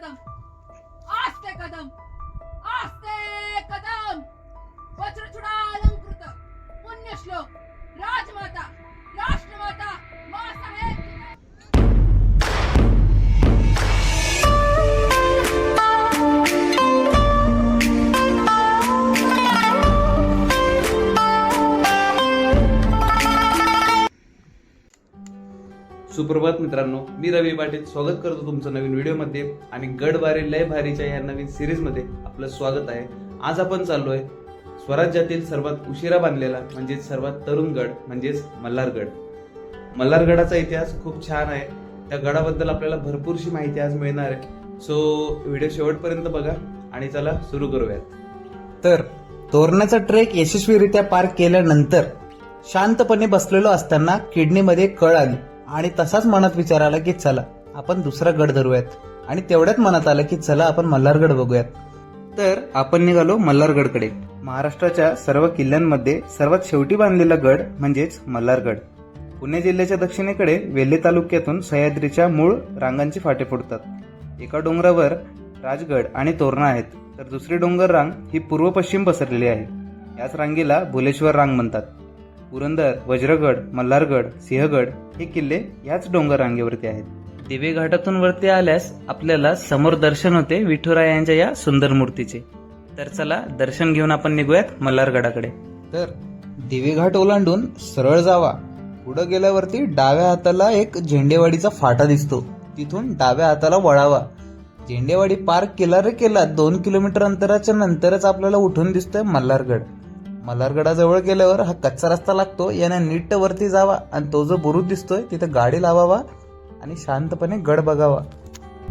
рядом सुप्रभात मित्रांनो मी रवी पाटील. स्वागत करतो तुमचं नवीन व्हिडिओमध्ये. आणि गडवारे लय भारीच्या या नवीन सिरीजमध्ये आपलं स्वागत आहे. आज आपण चाललोय स्वराज्यातील सर्वात उशिरा बांधलेला म्हणजेच सर्वात तरुण गड म्हणजेच मल्हारगड. मल्हारगडाचा इतिहास खूप छान आहे. त्या गडाबद्दल आपल्याला भरपूरशी माहिती आज मिळणार आहे. सो व्हिडिओ शेवटपर्यंत बघा आणि चला सुरू करूयात. तर तोरणाचा ट्रेक यशस्वीरित्या पार केल्यानंतर शांतपणे बसलेलो असताना किडनीमध्ये कळ आली. आणि तसाच मनात विचार आला की चला आपण दुसरा गड धरूयात. आणि तेवढ्यात मनात आलं की चला आपण मल्हारगड बघूयात. तर आपण निघालो मल्हारगडकडे. महाराष्ट्राच्या सर्व किल्ल्यांमध्ये सर्वात शेवटी बांधलेला गड म्हणजेच मल्हारगड. पुणे जिल्ह्याच्या दक्षिणेकडे वेल्हे तालुक्यातून सह्याद्रीच्या मूळ रांगांची फाटे फुटतात एका डोंगरावर राजगड आणि तोरणा आहेत तर दुसरी डोंगर रांग ही पूर्व पश्चिम पसरलेली आहे. याच रांगेला भुलेश्वर रांग म्हणतात. पुरंदर वज्रगड मल्हारगड सिंहगड हे किल्ले याच डोंगर रांगेवरती आहेत. दिवे घाटातून वरती आल्यास आपल्याला समोर दर्शन होते विठुरायांच्या या सुंदर मूर्तीचे. तर चला दर्शन घेऊन आपण निघूयात मल्हारगडाकडे. तर दिवे घाट ओलांडून सरळ जावा. पुढे गेल्यावरती डाव्या हाताला एक झेंडेवाडीचा फाटा दिसतो. तिथून डाव्या हाताला वळावा. झेंडेवाडी पार केला रे केला दोन किलोमीटर अंतराच्या नंतरच आपल्याला उठून दिसतोय मल्हारगड. मल्हारगडाजवळ गेल्यावर हा कच्चा रस्ता लागतो. याने नीट वरती जावा आणि तो जो बुरुज दिसतोय तिथे गाडी लावावा आणि शांतपणे गड बघावा.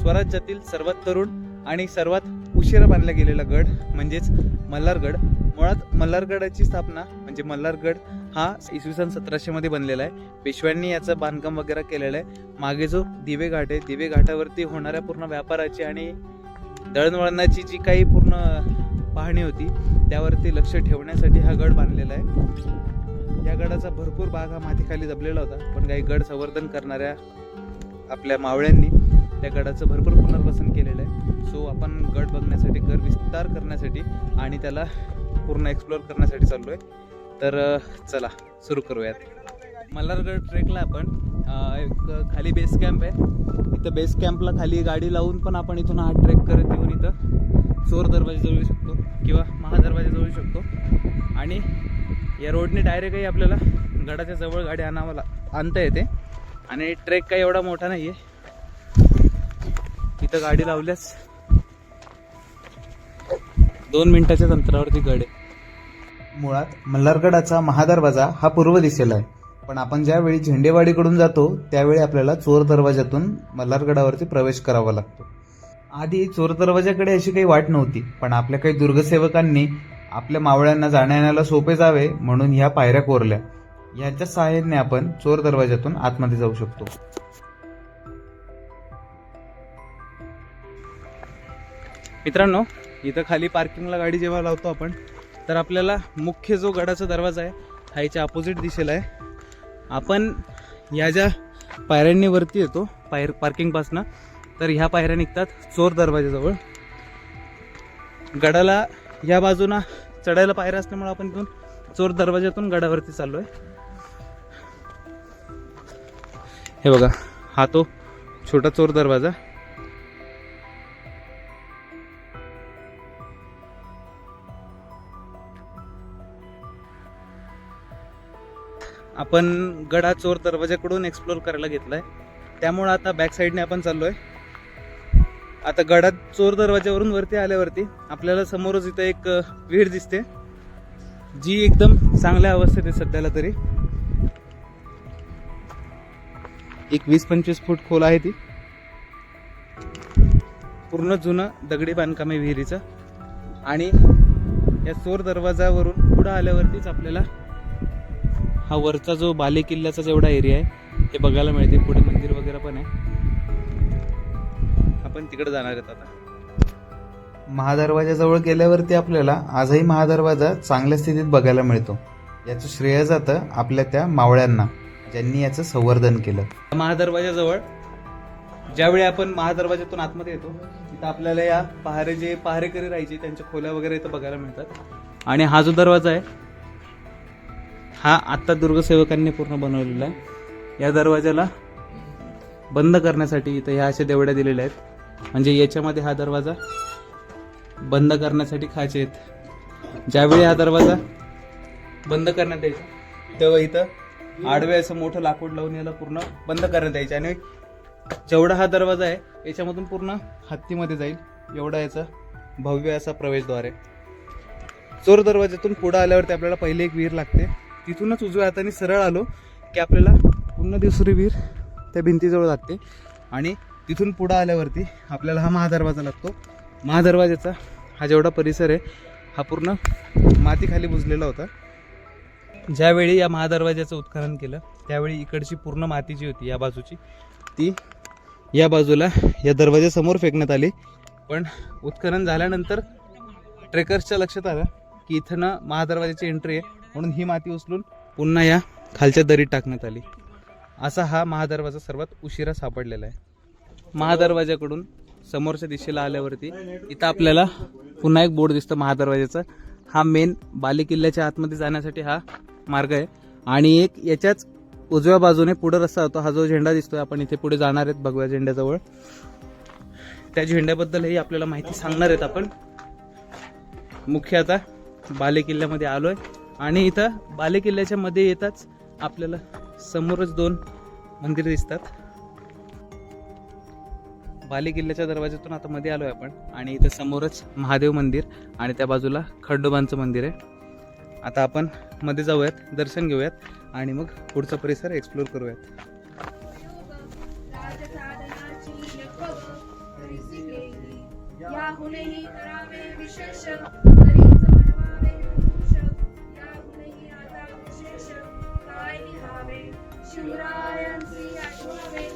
स्वराज्यातील सर्वात तरुण आणि सर्वात उशिरा बांधला गेलेला गड म्हणजेच मल्हारगड. मुळात मल्हारगडाची स्थापना म्हणजे मल्हारगड हा इसवी सन सतराशे मध्ये बनलेला आहे. पेशव्यांनी याचं बांधकाम वगैरे केलेलं आहे. मागे जो दिवे घाट आहे दिवे घाटावरती होणाऱ्या पूर्ण व्यापाराची आणि दळणवळणाची जी काही पूर्ण पाहणी होती. त्यावरती लक्ष ठेवण्यासाठी हा गड बांधलेला आहे. या गडाचा भरपूर भाग हा मातीखाली दबलेला होता. पण काही गड संवर्धन करणाऱ्या आपल्या मावळ्यांनी त्या गडाचं भरपूर पुनर्वसन केलेलं आहे. सो आपण गड बघण्यासाठी गड विस्तार करण्यासाठी आणि त्याला पूर्ण एक्सप्लोअर करण्यासाठी चाललो आहे तर चला सुरू करूयात. मल्हारगड ट्रेकला आपण एक खाली बेस कॅम्प आहे. इथं बेस कॅम्पला खाली गाडी लावून पण आपण इथून हा ट्रेक करत येऊन इथं चोर दरवाजाजवळ येऊ शकतो किंवा महादरवाजाजवळ येऊ शकतो. आणि या रोडने डायरेक्टही आपल्याला गडाच्या जवळ गाडी आणावं ला आणता येते. आणि ट्रेक काही एवढा मोठा नाही आहे इथं गाडी लावल्यास दोन मिनिटाच्याच अंतरावरती गड आहे. मुळात मल्हारगडाचा महादरवाजा हा पूर्व दिशेला आहे. पण आपण ज्यावेळी झेंडेवाडीकडून जातो त्यावेळी आपल्याला चोर दरवाजातून मल्हारगडावरती प्रवेश करावा लागतो. आधी चोर दरवाजाकडे अशी काही वाट नव्हती पण आपल्या काही दुर्गसेवकांनी आपल्या मावळ्यांना जाण्या येण्याला सोपे जावे म्हणून ह्या पायऱ्या कोरल्या. याच्या सहाय्याने आपण चोर दरवाजातून आतमध्ये जाऊ शकतो. मित्रांनो इथं खाली पार्किंगला गाडी जेव्हा लावतो आपण तर आपल्याला मुख्य जो गडाचा दरवाजा आहे हा याच्या अपोजिट दिशेला आहे. आपण या ज्या पायऱ्यांनी वरती येतो पायर पार्किंगपासनं तर ह्या पायऱ्या निघतात चोर दरवाजाजवळ गडाला या बाजूला चढायला पायऱ्या असल्यामुळे आपण इथून चोर दरवाजातून गडावरती चाललो आहे हे बघा हा तो छोटा चोर दरवाजा. आपण गडा चोर दरवाजाकडून एक्सप्लोर करायला घेतलाय. त्यामुळं आता बॅक साईडने आपण चाललोय. आता गडात चोर दरवाजावरून वरती आल्यावरती आपल्याला समोरच इथं एक विहीर दिसते. जी एकदम चांगल्या अवस्थेत आहे सध्याला तरी. एक वीस पंचवीस फूट खोल आहे ती. पूर्ण जुनं दगडी बांधकाम आहे विहिरीचं. आणि या चोर दरवाजावरून पुढं आल्यावरतीच आपल्याला हा वरचा जो बाले किल्ल्याचा जेवढा एरिया आहे हे बघायला मिळते. पुढे मंदिर वगैरे पण आहे. आपण तिकडे जाणार आहेत आता. महादरवाजाजवळ गेल्यावरती आपल्याला आजही महादरवाजा चांगल्या स्थितीत बघायला मिळतो. याचं श्रेय जातं आपल्या त्या मावळ्यांना ज्यांनी याचं संवर्धन केलं. महादरवाजाजवळ ज्यावेळी आपण महादरवाज्यातून आतमध्ये येतो तिथं आपल्याला या पहारे जे पहारेकरी राहायचे त्यांच्या खोल्या वगैरे इथं बघायला मिळतात. आणि हा जो दरवाजा आहे हा आत्ता दुर्गसेवकांनी पूर्ण बनवलेला आहे. या दरवाजाला बंद करण्यासाठी इथं ह्या अशा देवड्या दिलेल्या आहेत. म्हणजे याच्यामध्ये हा दरवाजा बंद करण्यासाठी खाचे आहेत. ज्यावेळी हा दरवाजा बंद करण्यात यायचा तेव्हा इथं आडवे असं मोठं लाकूड लावून याला पूर्ण बंद करण्यात यायचे. आणि जेवढा हा दरवाजा आहे याच्यामधून पूर्ण हत्तीमध्ये जाईल एवढा याचा भव्य असा प्रवेशद्वार आहे. चोर दरवाजातून पुढे आल्यावरती आपल्याला पहिले एक विहीर लागते. तिथूनच उजव्या हाताने सरळ आलो की आपल्याला पुन्हा दुसरी विहीर त्या भिंतीजवळ लागते. आणि तिथून पुढं आल्यावरती आपल्याला हा महादरवाजा लागतो. महादरवाजाचा हा जेवढा परिसर आहे हा पूर्ण मातीखाली बुजलेला होता. ज्यावेळी या महादरवाजाचं उत्खनन केलं त्यावेळी इकडची पूर्ण माती जी होती या बाजूची ती या बाजूला या दरवाजासमोर फेकण्यात आली. पण उत्खनन झाल्यानंतर ट्रेकर्सच्या लक्षात आलं की इथं ना महादरवाजाची एंट्री आहे म्हणून ही माती उचलून पुन्हा या खालच्या दरीत टाकण्यात आली. असा हा महादरवाजा सर्वात उशिरा सापडलेला आहे. महादरवाजाकडून समोरच्या दिशेला आल्यावरती इथं आपल्याला पुन्हा एक बोर्ड दिसतं महादरवाजाचा हा मेन बालेकिल्ल्याच्या आतमध्ये जाण्यासाठी हा मार्ग आहे. आणि एक याच्याच उजव्या बाजूने पुढं रस्ता होतो. हा जो झेंडा दिसतोय आपण इथे पुढे जाणार आहेत भगव्या झेंड्याजवळ. त्या झेंड्याबद्दलही आपल्याला माहिती सांगणार आहेत आपण. मुख्य आता बालेकिल्ल्यामध्ये आलोय. आणि इथं बालेकिल्ल्याच्या मध्ये येताच आपल्याला समोरच दोन मंदिर दिसतात. बालेकिल्ल्याच्या दरवाज्यातून आता मध्ये आलोय आपण. आणि इथं समोरच महादेव मंदिर आणि त्या बाजूला खंडोबांचं मंदिर आहे. आता आपण मध्ये जाऊयात दर्शन घेऊयात आणि मग पुढचा परिसर एक्सप्लोर करूयात. शिवरायांची आठवावे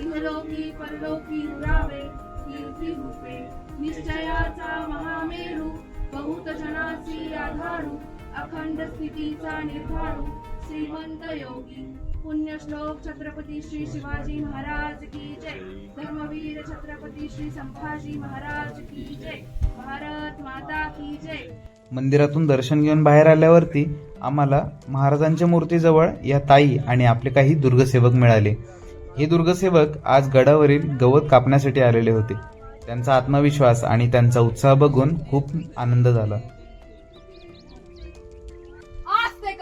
इहलोकी परलोकी उरावे कीर्ती रूपे. निश्चयाचा महामेरू बहुत जनासी आधारू अखंड स्थितीचा निर्धारू श्रीमंत योगी. पुण्य श्लोक छत्रपती श्री शिवाजी महाराज की जय. धर्मवीर छत्रपती श्री संभाजी महाराज की जय. भारत माता की जय. मंदिरातून दर्शन घेऊन बाहेर आल्यावरती आम्हाला महाराजांच्या मूर्तीजवळ या ताई आणि आपले काही दुर्गसेवक मिळाले. हे दुर्गसेवक आज गडावरील गवत कापण्यासाठी आलेले होते. त्यांचा आत्मविश्वास आणि त्यांचा उत्साह बघून खूप आनंद झाला. आस्ते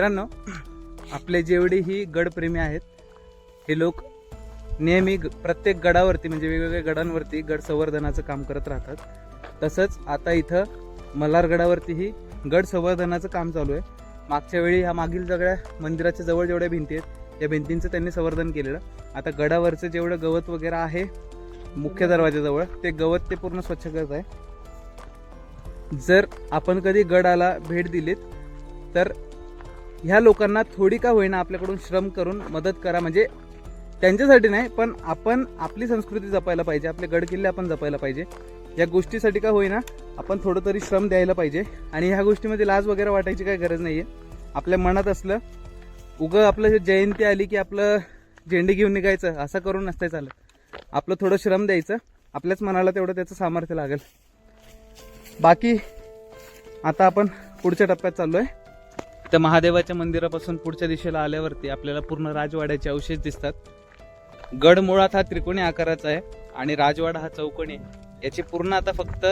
मित्रांनो आपले जेवढे ही गडप्रेमी आहेत हे लोक नेहमी ग- प्रत्येक गडावरती म्हणजे वेगवेगळ्या गडांवरती गड संवर्धनाचं काम करत राहतात. तसंच आता इथं मल्हारगडावरतीही गड संवर्धनाचं काम चालू आहे. मागच्या वेळी ह्या मागील सगळ्या मंदिराच्या जवळ जेवढ्या भिंती आहेत या भिंतींचं त्यांनी संवर्धन केलेलं. आता गडावरचं जेवढं गवत वगैरे आहे मुख्य दरवाजाजवळ ते गवत ते पूर्ण स्वच्छ करत आहे. जर आपण कधी गडाला भेट दिलीत तर ह्या लोकांना थोडी का होईना आपल्याकडून श्रम करून मदत करा म्हणजे त्यांच्यासाठी नाही पण आपण आपली संस्कृती जपायला पाहिजे आपले गडकिल्ले आपण जपायला पाहिजे. या गोष्टीसाठी का होईना आपण थोडं तरी श्रम द्यायला पाहिजे. आणि ह्या गोष्टीमध्ये लाज वगैरे वाटायची काही गरज नाही आहे आपल्या मनात असलं उगं आपलं जयंती आली की आपलं झेंडे घेऊन निघायचं असं करून नसतंय चालत. आपलं थोडं श्रम द्यायचं आपल्याच मनाला तेवढं त्याचं सामर्थ्य लागेल. बाकी आता आपण पुढच्या टप्प्यात चाललो आहे त्या महादेवाच्या मंदिरापासून पुढच्या दिशेला आल्यावरती आपल्याला पूर्ण राजवाड्याचे अवशेष दिसतात. गड मुळात हा त्रिकोणी आकाराचा आहे आणि राजवाडा हा चौकणी याची पूर्ण आता फक्त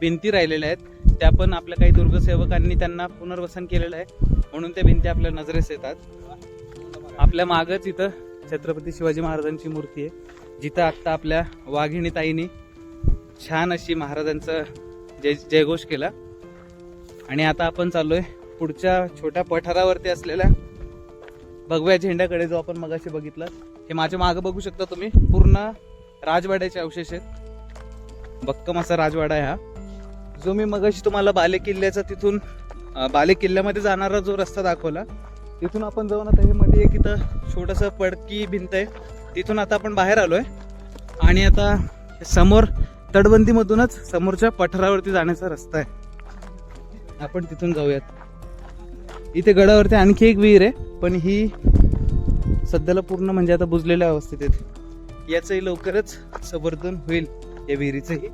भिंती राहिलेल्या आहेत. त्या पण आपल्या काही दुर्गसेवकांनी त्यांना पुनर्वसन केलेलं आहे. म्हणून त्या भिंती आपल्या नजरेस येतात. आपल्या मागच इथं छत्रपती शिवाजी महाराजांची मूर्ती आहे. जिथं आत्ता आपल्या वाघिणी ताईनी छान अशी महाराजांचं जय जयघोष केला. आणि आता आपण चाललोय पुढच्या छोट्या पठारावरती असलेल्या भगव्या झेंड्याकडे जो आपण मगाशी बघितला हे माझ्या मागं बघू शकता तुम्ही. पूर्ण राजवाड्याचे अवशेष आहेत. भक्कम असा राजवाडा आहे हा. जो मी मगाशी तुम्हाला बाले किल्ल्याचा तिथून बाले किल्ल्यामध्ये जाणारा जो रस्ता दाखवला तिथून आपण जाऊन आता हे मध्ये एक इथं छोटंसं पडकी भिंत आहे. तिथून आता आपण बाहेर आलोय. आणि आता समोर तटबंदीमधूनच समोरच्या पठारावरती जाण्याचा रस्ता आहे. आपण तिथून जाऊयात. इथे गडावरती आणखी एक विहीर आहे पण ही सध्याला पूर्ण म्हणजे आता बुजलेल्या अवस्थेत आहे याचंही लवकरच संवर्धन होईल या विहिरीचंही.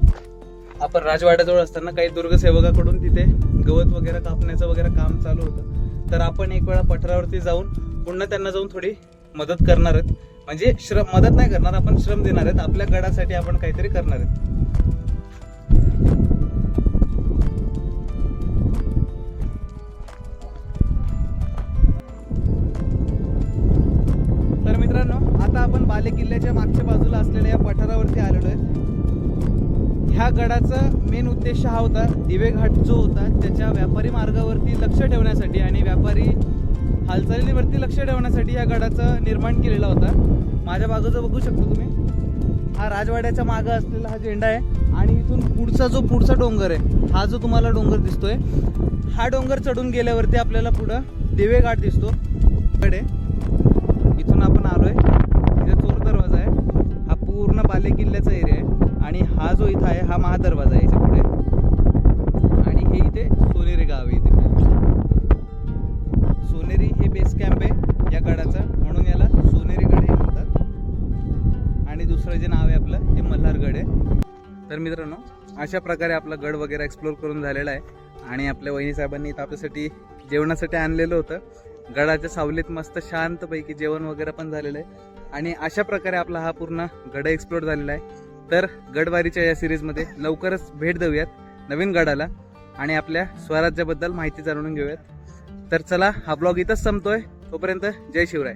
आपण राजवाड्याजवळ असताना काही दुर्गसेवकाकडून तिथे गवत वगैरे कापण्याचं वगैरे काम चालू होतं. तर आपण एक वेळा पठारावरती जाऊन पुन्हा त्यांना जाऊन थोडी मदत करणार आहेत. म्हणजे श्रम मदत नाही करणार आपण श्रम देणार आहेत. आपल्या गडासाठी आपण काहीतरी करणार आहेत. आपण बाले किल्ल्याच्या मागच्या बाजूला असलेल्या या पठारावरती आलेलो आहे. ह्या गडाचा मेन उद्देश हा होता दिवेघाट जो होता त्याच्या व्यापारी मार्गावरती लक्ष ठेवण्यासाठी आणि व्यापारी हालचालीवरती लक्ष ठेवण्यासाठी या गडाचं निर्माण केलेला होता. माझ्या बाजूचं बघू शकतो तुम्ही. हा राजवाड्याच्या मागं असलेला हा झेंडा आहे आणि इथून पुढचा जो पुढचा डोंगर आहे हा जो तुम्हाला डोंगर दिसतोय हा डोंगर चढून गेल्यावरती आपल्याला पुढं दिवेघाट दिसतो. कडे इथून आपण आलोय. आहे पूर्ण बाले किल्ल्याचा एरिया आहे आणि हा जो इथं आहे हा महादरवाजा आहे याच्यापुढे आणि हे इथे सोनेरी गाव आहे इथे. सोनेरी हे बेस कॅम्प आहे या गडाचं म्हणून याला सोनेरी गड हे म्हणतात. आणि दुसरं जे नाव आहे आपलं ते मल्हारगड आहे. तर मित्रांनो अशा प्रकारे आपला गड वगैरे एक्सप्लोर करून झालेला आहे. आणि आपल्या वहिनी साहेबांनी इथं आपल्यासाठी जेवणासाठी आणलेलं होतं. गडाच्या सावलीत मस्त शांतपैकी जेवण वगैरे पण झालेलं आहे. आणि अशा प्रकारे आपला हा पूर्ण गड एक्सप्लोर झालेला आहे. तर गडवारीच्या या सिरीजमध्ये लवकरच भेट देऊयात नवीन गडाला. आणि आपल्या स्वराज्याबद्दल माहिती जाणून घेऊयात. तर चला हा ब्लॉग इथंच संपतोय. तोपर्यंत जय शिवराय.